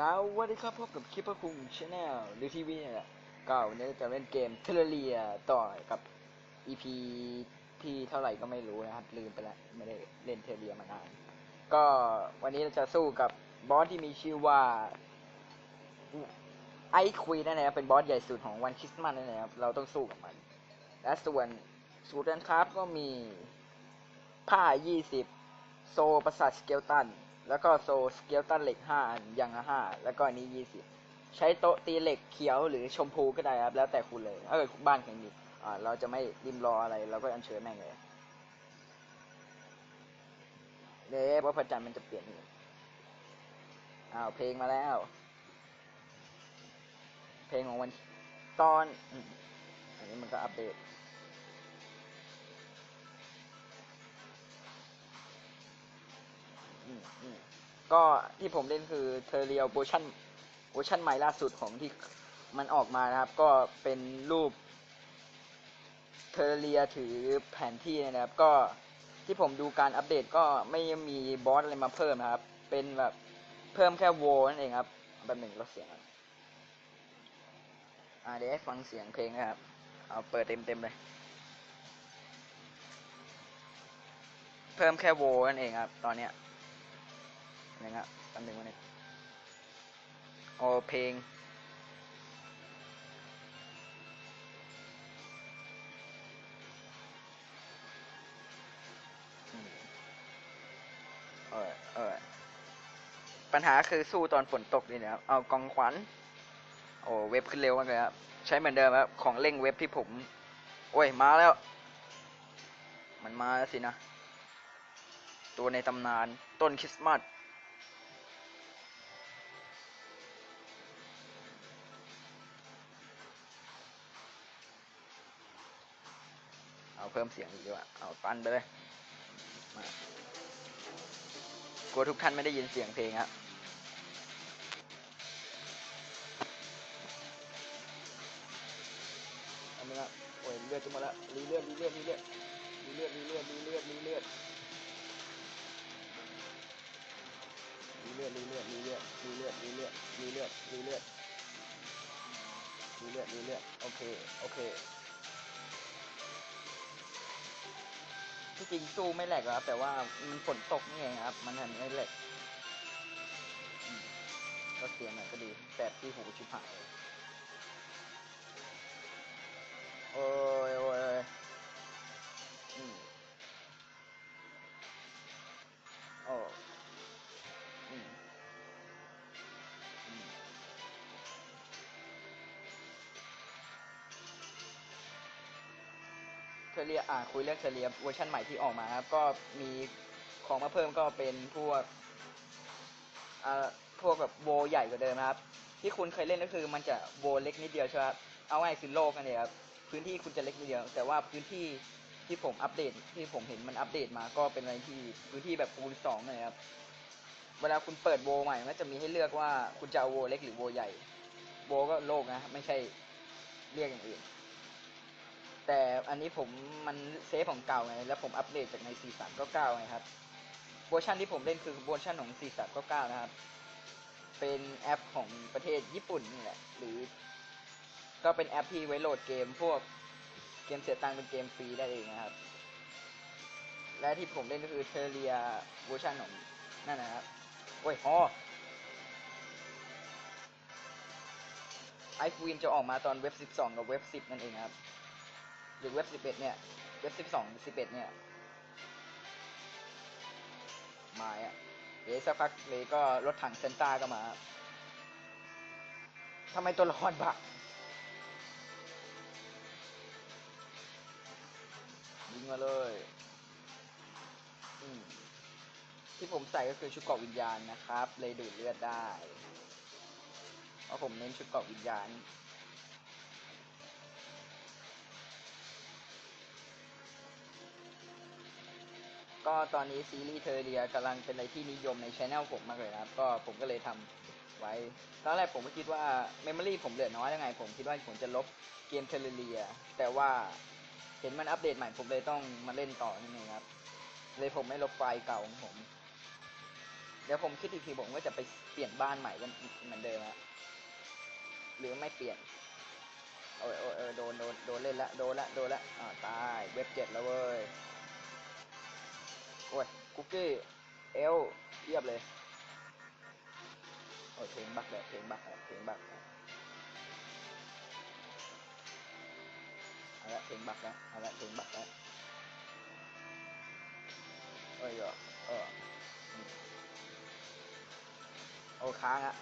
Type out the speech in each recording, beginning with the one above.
สวัสดีครับพบกับคลิปพระคุงชาแนลหรือทีวีเนี่ยแหละก็วันนี้จะเล่นเกมเทเลเรียต่อกับ EP ที่เท่าไหร่ก็ไม่รู้นะครับ ลืมไปแล้วไม่ได้เล่นเทเลเรียมานาน ก็วันนี้เราจะสู้กับบอสที่มีชื่อว่าไอควีนั่นเองครับเป็นบอสใหญ่สุดของวันคริสต์มาสนั่นเองครับเราต้องสู้กับมัน และส่วนสูตรนั้นครับก็มีผ้า 20 โซประสาทสเกลตัน แล้วก็โซสเกลตันเหล็กห้าอันย่างละห้าแล้วก็อันนี้ยี่สิบใช้โต๊ะตีเหล็กเขียวหรือชมพูก็ได้ครับ แล้วแต่คุณเลยถ้าเกิดบ้านแข่งมีอ่าเราจะไม่ริมรออะไรเราก็อัญเชิญแม่งเลยเด้เพราะพระจันทร์มันจะเปลี่ยนอ้าวเพลงมาแล้ว เพลงของวันตอน อันนี้มันก็อัปเดต ก็ที่ผมเล่นคือเทเรียเวอร์ชันเวอร์ชันใหม่ล่าสุดของที่มันออกมานะครับ ก็เป็นรูปเทเรียถือแผนที่นะครับ ก็ที่ผมดูการอัปเดตก็ไม่มีบอสอะไรมาเพิ่มนะครับ เป็นแบบเพิ่มแค่โวนั่นเองครับแบบหนึ่งลดเสียงอ่าเดี๋ยวฟังเสียงเพลงนะครับ เอาเปิดเต็มเต็มเลย เพิ่มแค่โวนั่นเองครับ ตอนเนี้ย นะครับอันหนึ่งวันนี้โอเพลง เออเออปัญหาคือสู้ตอนฝนตกนี่นะครับ เอากองขวัญ โอ้เว็บขึ้นเร็วมากเลยครับ ใช้เหมือนเดิมครับ ของเร่งเว็บที่ผม โอ้ย มาแล้ว มันมาแล้วสินะ ตัวในตำนานต้นคริสต์มาส เอาเพิ่มเสียงอีกดีกว่า เอาปันไปเลยมากลัวทุกท่านไม่ได้ยินเสียงเพลงครับเอามาละโอ้ยเลือดจะมาละรีเลือดรีเลือดรีเลือดรีเลือดรีเลือดรีเลือดรีเลือดรีเลือดรีเลือดรีเลือดรีเลือดรีเลือดรีเลือดรีเลือดรีเลือดรีเลือดโอเคโอเค ที่จริงสู้ไม่แหลกหรอกครับแต่ว่ามันฝนตกนี่เองครับ มันทำให้แหลกก็เสียงหน่อยก็ดีแสบที่หูชิบหายเออ เทเรียอ่าคุยเรื่องเทเรียเวอร์ชันใหม่ที่ออกมาครับก็มีของมาเพิ่มก็เป็นพวกอ่าพวกแบบโวใหญ่กว่าเดิมนะครับ ที่คุณเคยเล่นก็คือมันจะโวเล็กนิดเดียวใช่ไหมครับเอาง่ายคือโลกนั่นเองครับพื้นที่คุณจะเล็กนิดเดียว แต่ว่าพื้นที่ที่ผมอัปเดตที่ผมเห็นมันอัปเดตมาก็เป็นอะไรที่พื้นที่แบบคูณสองเลยครับเวลาคุณเปิดโวใหม่มันก็จะมีให้เลือกว่าคุณจะเอาโวเล็กหรือโวใหญ่โวก็โลกนะ ไม่ใช่เรียกอย่างอื่น แต่อันนี้ผมมันเซฟของเก่าไง แล้วผมอัปเดตจากใน4399ไงครับเวอร์ชันที่ผมเล่นคือเวอร์ชันของ4399นะครับ เป็นแอปของประเทศญี่ปุ่นนี่แหละ หรือ ก็เป็นแอปที่ไว้โหลดเกมพวกเกมเสียตังค์เป็นเกมฟรีได้เองนะครับ และที่ผมเล่นก็คือเทเรียเวอร์ชันของนั่นนะครับ โอ้ยฮอไอฟูนจะออกมาตอนเว็บ 12 กับเว็บ 10 นั่นเองครับ หรือเว็บ11เนี่ย เว็บ12 11เนี่ยมาอะเดี๋ยวสักพักเลยก็รถถังเซนต้าก็มาทำไมตัวละครบักยิงมาเลยอืมที่ผมใส่ก็คือชุดเกราะวิญญาณนะครับ เลยดูดเลือดได้ เพราะผมเน้นชุดเกราะวิญญาณ ก็ตอนนี้ซีรีส์เทอร์เรียกำลังเป็นอะไรที่นิยมในช anel ผมมากเลยนะครับ ก็ผมก็เลยทำไว้ ตอนแรกผมก็คิดว่าเมมโมรี่ผมเหลือน้อยยังไง ผมคิดว่าผมจะลบเกมเทอร์เรีย แต่ว่าเห็นมันอัปเดตใหม่ผมเลยต้องมาเล่นต่อนั่นเองครับ เลยผมไม่ลบไฟล์เก่าของผม เดี๋ยวผมคิดอีกทีผมก็จะไปเปลี่ยนบ้านใหม่กันเหมือนเดิมฮะหรือไม่เปลี่ยนโอ้ยโอ้ยโดนโดนโดนเล่นละโดนละโดนละอ่าตายเว็บเจ็ดแล้วเว้ย โอ้ยคุกกี้เอลเทียบเลยโอ้ยเพลงบักเลยเพลงบักเลยเพลงบักเลยเอาละเพลงบักแล้วเอาละเพลงบักแล้วเอ้ยเออเอออืมโอ้ค้างอะ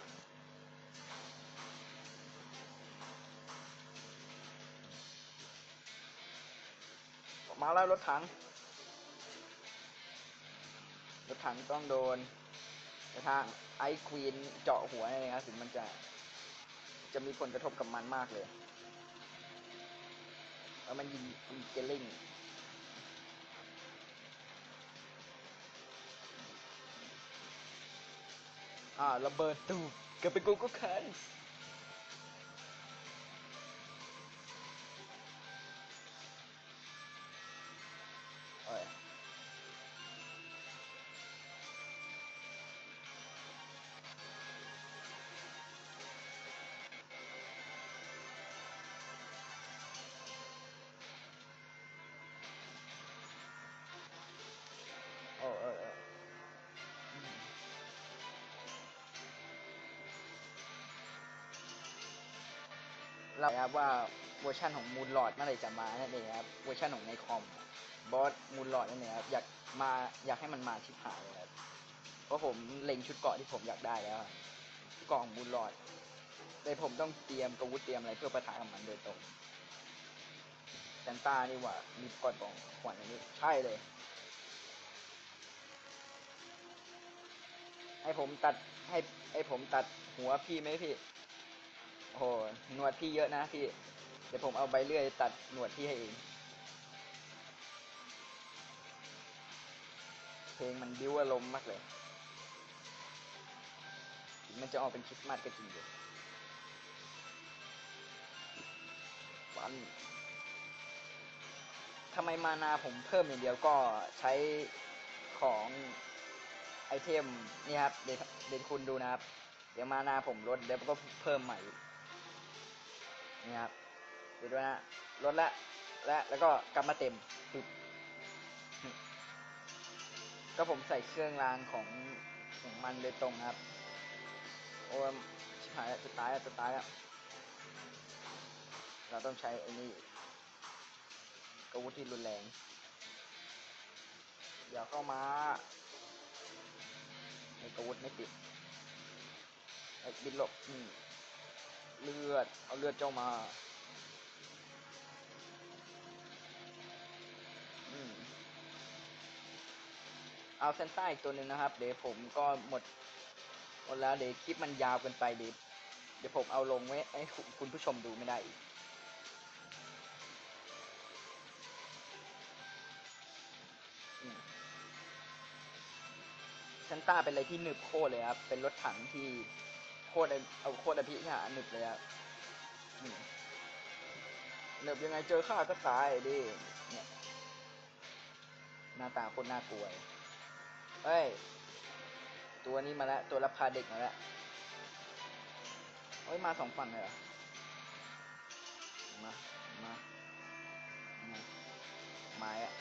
มาแล้วรถถัง ถังต้องโดนแต่ทางไอควีนเจาะหัวนี่ครับถึงมันจะจะมีผลกระทบกับมันมากเลยแล้วมันยิงยิงเกลลิงอ่าระเบิดตูเกือบเป็นกูก็คัน เราครับว่าเวอร์ชันของมูนลอดเมื่อไหร่จะมานั่นเองครับเวอร์ชันของในคอมบอสมูนลอดนั่นเองครับอยากมาอยากให้มันมาชิบหายเลยครับเพราะผมเล็งชุดเกาะที่ผมอยากได้แล้วชุดเกราะของมูนลอดแต่ผมต้องเตรียมกระวุธเตรียมอะไรเพื่อประทะกับมันโดยตรงแซนต้านี่ว่ามีกอนของขวัญอันนี้ใช่เลย ให้ผมตัดให้ให้ผมตัดหัวพี่ไหมพี่ โอ้โหหนวดพี่เยอะนะพี่ เดี๋ยวผมเอาใบเลื่อยตัดหนวดพี่ให้เองเพลงมันบิ้วอารมณ์มากเลย มันจะออกเป็นคริสต์มาสก็จริงอยู่วันทำไมมานาผมเพิ่มอย่างเดียวก็ใช้ของไอเทมนี่ครับเดี๋ยวเดี๋ยวคุณดูนะครับ เดี๋ยวมานาผมลดเดี๋ยวก็เพิ่มใหม่ นี่ครับเดี๋ยวดูนะลดละและแล้วก็กลับมาเต็มก็ผมใส่เครื่องรางของของมันโดยตรงครับโอ้ยชิบหายแล้วจะตายแล้วจะตายแล้วเราต้องใช้อ้นี่กระวุธที่รุนแรงอย่าเข้ามาไอ้กระวุธไม่ติดไอ้บินหลบอืม เลือด เอาเลือดเจ้ามา อืม เอาเซนต้าอีกตัวหนึ่งนะครับ เดี๋ยวผมก็หมด หมดแล้วเดี๋ยวคลิปมันยาวเกินไปเดี๋ยวเดี๋ยวผมเอาลงไว้ให้คุณผู้ชมดูไม่ได้อีกอืมเซนต้าเป็นอะไรที่หนึบโคตรเลยครับ เป็นรถถังที่ คตรเอาโคตรอภิหาหนึบเลยครับอืมหนึบยังไงเจอข้าก็ตายดิเนี่ยหน้าตาโคตรน่ากลัวเลยเฮ้ย ตัวนี้มาแล้ว ตัวรับพาเด็กมาแล้วเฮ้ย มาสองฝั่งเลยเหรอ มา มา มามาอะ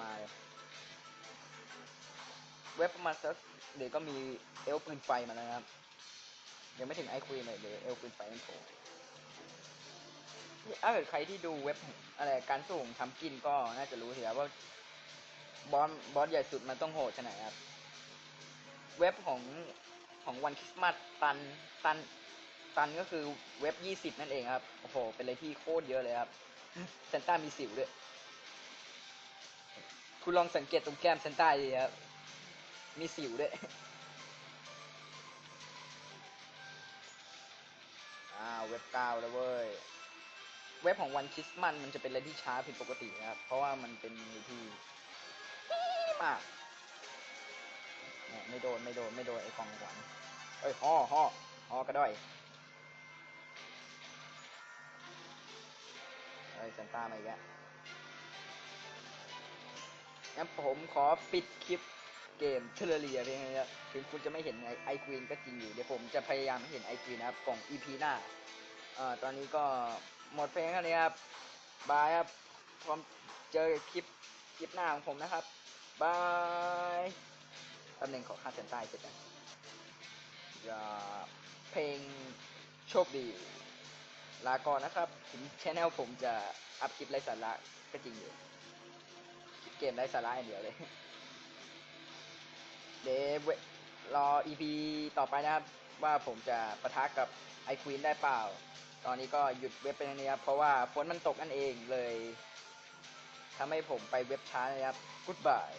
มาเลย ว็บประมาณสักเดี๋ยวก็มีเอลปืนไฟมานะครับ ยังไม่ถึงไอคุยเลยเดี๋ยวเอลปืนไฟมันโผล่ถ้าเกิดใครที่ดูเว็บอะไรการสู้ของทำกินก็น่าจะรู้สิครับว่าบอสบอสใหญ่สุดมันต้องโหดขนาดไนครับ เว็บของของวันคริสต์มาสตันตันตันก็คือเว็บยี่สิบนั่นเองครับ โอ้โห เป็นอะไรที่โคตรเยอะเลยครับเซนต้ามีสิวด้วย คุณลองสังเกตตรงแก้มเซนต้าดีครับ มีสิวด้วยอ่าเว็บเก้าแล้วเว้ย เว็บของวันคริสต์มาสมันจะเป็นอะไรที่ช้าผิดปกตินะครับ เพราะว่ามันเป็นไรที่มากเนี่ยไม่โดนไม่โดนไม่โดนไอ้กองขวัญเอ้ยห่อห่อห่อกระด้อยเอ้ยซันต้ามาอีกแล้วงั้นผมขอปิดคลิป เกมเทเลเรียเพียงนี้ครับถึงคุณจะไม่เห็นไอไอควีนก็จริงอยู่ เดี๋ยวผมจะพยายามเห็นไอควีนนะครับกล่อง EP หน้าเอ่อตอนนี้ก็หมดเพลงแค่นี้ครับ บายครับ พร้อมเจอคลิปคลิปหน้าของผมนะครับ บายตำแหน่งของค่าเส้นใต้เสร็จแล้วอย่าเพลงโชคดี ลาก่อนนะครับ ถึงชแนลผมจะอัพคลิปไร้สาระก็จริงอยู่ เกมไร้สาระอย่างเดียวเลย เดี๋ยวเวรอ EP ต่อไปนะครับ ว่าผมจะประทะกับไอควีนได้เปล่า ตอนนี้ก็หยุดเว็บไปตรงนี้ครับ เพราะว่าฝนมันตกนั่นเองเลยทำให้ผมไปเว็บช้านะครับ Goodbye